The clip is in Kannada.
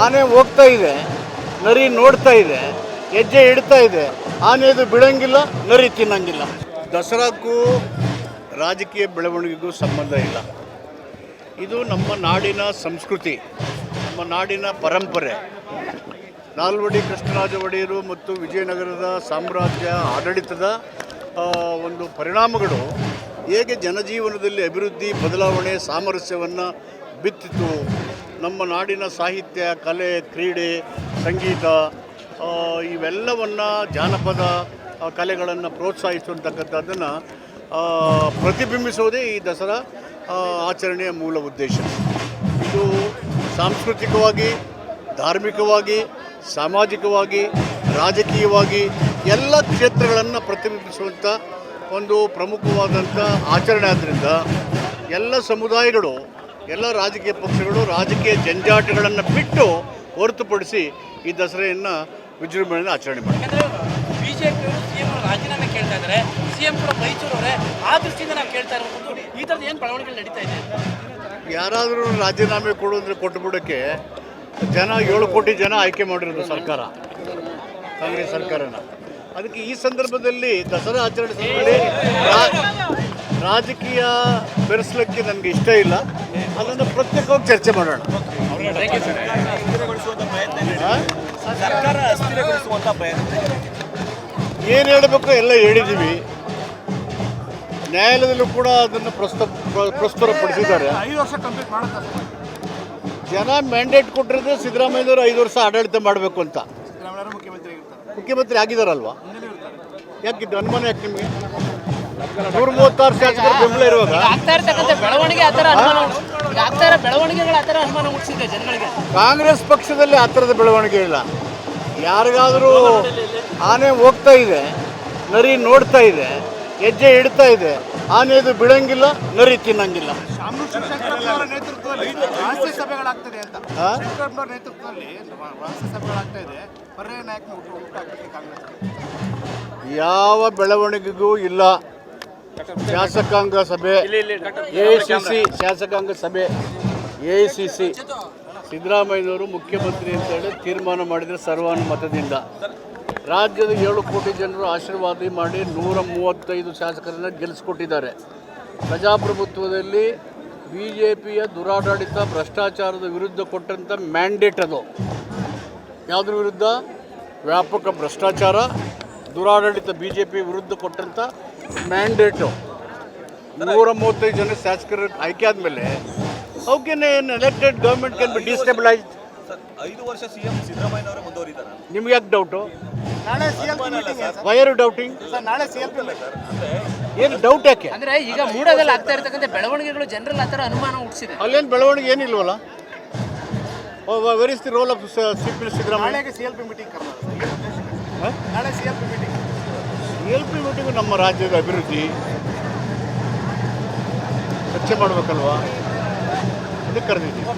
ಆನೆ ಹೋಗ್ತಾ ಇದೆ, ನರಿ ನೋಡ್ತಾ ಇದೆ, ಹೆಜ್ಜೆ ಇಡ್ತಾ ಇದೆ ಆನೆದು ಬಿಡಂಗಿಲ್ಲ, ನರಿ ತಿನ್ನಂಗಿಲ್ಲ. ದಸರಾಕ್ಕೂ ರಾಜಕೀಯ ಬೆಳವಣಿಗೆಗೂ ಸಂಬಂಧ ಇಲ್ಲ. ಇದು ನಮ್ಮ ನಾಡಿನ ಸಂಸ್ಕೃತಿ, ನಮ್ಮ ನಾಡಿನ ಪರಂಪರೆ. ನಾಲ್ವಡಿ ಕೃಷ್ಣರಾಜ ಒಡೆಯರು ಮತ್ತು ವಿಜಯನಗರದ ಸಾಮ್ರಾಜ್ಯ ಆಡಳಿತದ ಒಂದು ಪರಿಣಾಮಗಳು ಹೇಗೆ ಜನಜೀವನದಲ್ಲಿ ಅಭಿವೃದ್ಧಿ, ಬದಲಾವಣೆ, ಸಾಮರಸ್ಯವನ್ನು ಬಿತ್ತಿತು ನಮ್ಮ ನಾಡಿನ ಸಾಹಿತ್ಯ, ಕಲೆ, ಕ್ರೀಡೆ, ಸಂಗೀತ ಇವೆಲ್ಲವನ್ನು ಜಾನಪದ ಕಲೆಗಳನ್ನು ಪ್ರೋತ್ಸಾಹಿಸುವಂತಕ್ಕಂಥದ್ದನ್ನು ಪ್ರತಿಬಿಂಬಿಸುವುದೇ ಈ ದಸರಾ ಆಚರಣೆಯ ಮೂಲ ಉದ್ದೇಶ. ಇದು ಸಾಂಸ್ಕೃತಿಕವಾಗಿ, ಧಾರ್ಮಿಕವಾಗಿ, ಸಾಮಾಜಿಕವಾಗಿ, ರಾಜಕೀಯವಾಗಿ ಎಲ್ಲ ಕ್ಷೇತ್ರಗಳನ್ನು ಪ್ರತಿಬಿಂಬಿಸುವಂಥ ಒಂದು ಪ್ರಮುಖವಾದಂಥ ಆಚರಣೆ ಆದ್ದರಿಂದ ಎಲ್ಲ ಸಮುದಾಯಗಳು ಎಲ್ಲ ರಾಜಕೀಯ ಪಕ್ಷಗಳು ರಾಜಕೀಯ ಜಂಜಾಟಗಳನ್ನು ಬಿಟ್ಟು ಹೊರತುಪಡಿಸಿ ಈ ದಸರೆಯನ್ನು ವಿಜೃಂಭಣೆಯಿಂದ ಆಚರಣೆ ಮಾಡ್ತಾರೆ ಯಾಕಂದ್ರೆ ಬಿಜೆಪಿ ಸಿಎಂ ರಾಜೀನಾಮೆ ಕೇಳ್ತಾ ಇದ್ದಾರೆ ಸಿಎಂ ಕೂಡ ಮೈಸೂರವರೇ ಆ ದೃಷ್ಟಿಯಿಂದ ನಾವು ಕೇಳ್ತಾ ಇರಬಹುದು ಈ ಥರದ ಏನು ಬೆಳವಣಿಗೆ ನಡೀತಾ ಇದೆ ಯಾರಾದರೂ ರಾಜೀನಾಮೆ ಕೊಡು ಅಂದರೆ ಕೊಟ್ಟುಬಿಡೋಕ್ಕೆ ಜನ ಏಳು ಕೋಟಿ ಜನ ಆಯ್ಕೆ ಮಾಡಿರೋದು ಸರ್ಕಾರ ಕಾಂಗ್ರೆಸ್ ಸರ್ಕಾರನ ಅದಕ್ಕೆ ಈ ಸಂದರ್ಭದಲ್ಲಿ ದಸರಾ ಆಚರಣೆ ಸಂದರ್ಭದಲ್ಲಿ ರಾಜಕೀಯ ಬೆರೆಸಲಿಕ್ಕೆ ನನಗೆ ಇಷ್ಟ ಇಲ್ಲ. ಅದನ್ನು ಪ್ರತ್ಯೇಕವಾಗಿ ಚರ್ಚೆ ಮಾಡೋಣ. ಏನು ಹೇಳಬೇಕು ಎಲ್ಲ ಹೇಳಿದ್ದೀವಿ ನ್ಯಾಯಾಲಯದಲ್ಲೂ ಕೂಡ ಅದನ್ನು ಪ್ರಸ್ತ ಪ್ರ- ಪ್ರಸ್ತುತಪಡಿಸಿದ್ದಾರೆ ಜನ ಮ್ಯಾಂಡೇಟ್ ಕೊಟ್ಟಿರೋದು ಸಿದ್ದರಾಮಯ್ಯವರು ಐದು ವರ್ಷ ಆಡಳಿತ ಮಾಡಬೇಕು ಅಂತ. ಮುಖ್ಯಮಂತ್ರಿ ಆಗಿದ್ದಾರಲ್ವಾ? ಯಾಕಿದ್ದು ಅನುಮಾನ ಯಾಕೆ ನಿಮಗೆ? ನೂರ ಮೂವತ್ತಾರು ಶಾಸಕರು ಬೆಂಬಲ ಇರುವಾಗ ಆಗ್ತಾ ಇರ್ತಕ್ಕಂಥ ಬೆಳವಣಿಗೆ ಆ ಥರ ಅನುಮಾನ ಈಗ ಆಗ್ತಾ ಇರೋ ಬೆಳವಣಿಗೆಗಳು ಆ ಥರ ಅನುಮಾನ ಹುಟ್ಟಿಸಿದೆ ಜನಗಳಿಗೆ. ಕಾಂಗ್ರೆಸ್ ಪಕ್ಷದಲ್ಲಿ ಆ ಥರದ ಬೆಳವಣಿಗೆ ಇಲ್ಲ. ಯಾರಿಗಾದರೂ ಆನೆ ಹೋಗ್ತಾ ಇದೆ ನರಿ ನೋಡ್ತಾ ಇದೆ ಹೆಜ್ಜೆ ಇಡ್ತಾ ಇದೆ ಆನೆದು ಬಿಡಂಗಿಲ್ಲ ನರಿ ತಿನ್ನಂಗಿಲ್ಲ. ಇದೆ. ಯಾವ ಬೆಳವಣಿಗೆಗೂ ಇಲ್ಲ. ಶಾಸಕಾಂಗ ಸಭೆ ಎ ಸಿ ಸಿ ಶಾಸಕಾಂಗ ಸಭೆ ಎ ಸಿ ಸಿ. ಸಿದ್ದರಾಮಯ್ಯನವರು ಮುಖ್ಯಮಂತ್ರಿ ಅಂತೇಳಿ ತೀರ್ಮಾನ ಮಾಡಿದರೆ ಸರ್ವಾನುಮತದಿಂದ. ರಾಜ್ಯದ ಏಳು ಕೋಟಿ ಜನರು ಆಶೀರ್ವಾದ ಮಾಡಿ ನೂರ ಮೂವತ್ತೈದು ಶಾಸಕರನ್ನು ಗೆಲ್ಲಿಸ್ಕೊಟ್ಟಿದ್ದಾರೆ. ಪ್ರಜಾಪ್ರಭುತ್ವದಲ್ಲಿ ಬಿ ಜೆ ಪಿಯ ದುರಾಡಳಿತ ಭ್ರಷ್ಟಾಚಾರದ ವಿರುದ್ಧ ಕೊಟ್ಟಂಥ ಮ್ಯಾಂಡೇಟ್ ಅದು. ಯಾವುದ್ರ ವಿರುದ್ಧ? ವ್ಯಾಪಕ ಭ್ರಷ್ಟಾಚಾರ ದುರಾಡಳಿತ ಬಿ ಜೆ ಪಿ ವಿರುದ್ಧ ಕೊಟ್ಟಂಥ ಮ್ಯಾಂಡೇಟು ನೂರ ಮೂವತ್ತೈದು ಜನ ಶಾಸಕರ ಆಯ್ಕೆ ಆದಮೇಲೆ how can an elected government can be destabilise sir ಐದು ವರ್ಷ ಸಿಎಂ ಸಿದ್ದರಾಮಯ್ಯನವರೇ ಮುಂದುವರಿತಾರೆ? ನಿಮ್ಗೆ ಯಾಕೆ ಡೌಟು ನಾಳೆ C Y R doubting sir. ನಾಳೆ ಸಿ ಎಂ ಪಿ ಏನು ಡೌಟ್ ಯಾಕೆ? ಅಂದ್ರೆ ಈಗ ಮೂಡೋದಲ್ಲಿ ಆಗ್ತಾ ಇರ್ತಕ್ಕಂಥ ಬೆಳವಣಿಗೆಗಳು ಜನರಲ್ಲಿ ಆ ಥರ ಅನುಮಾನ ಹುಟ್ಟಿಸಿದೆ. ಅಲ್ಲೇನು ಬೆಳವಣಿಗೆ ಏನಿಲ್ವಲ್ಲ? Where is the role of C P Siddaramaiah ನಾಳೆಗೆ ಸಿ ಎಲ್ ಪಿ ಮೀಟಿಂಗ್ ನಾಳೆ C L P meeting L P ನಮ್ಮ ರಾಜ್ಯದ ಅಭಿವೃದ್ಧಿ ಸ್ವಚ್ಛ ಮಾಡಬೇಕಲ್ವಾ? ಅದಕ್ಕೆ ಕರೆದಿದ್ದೀವಿ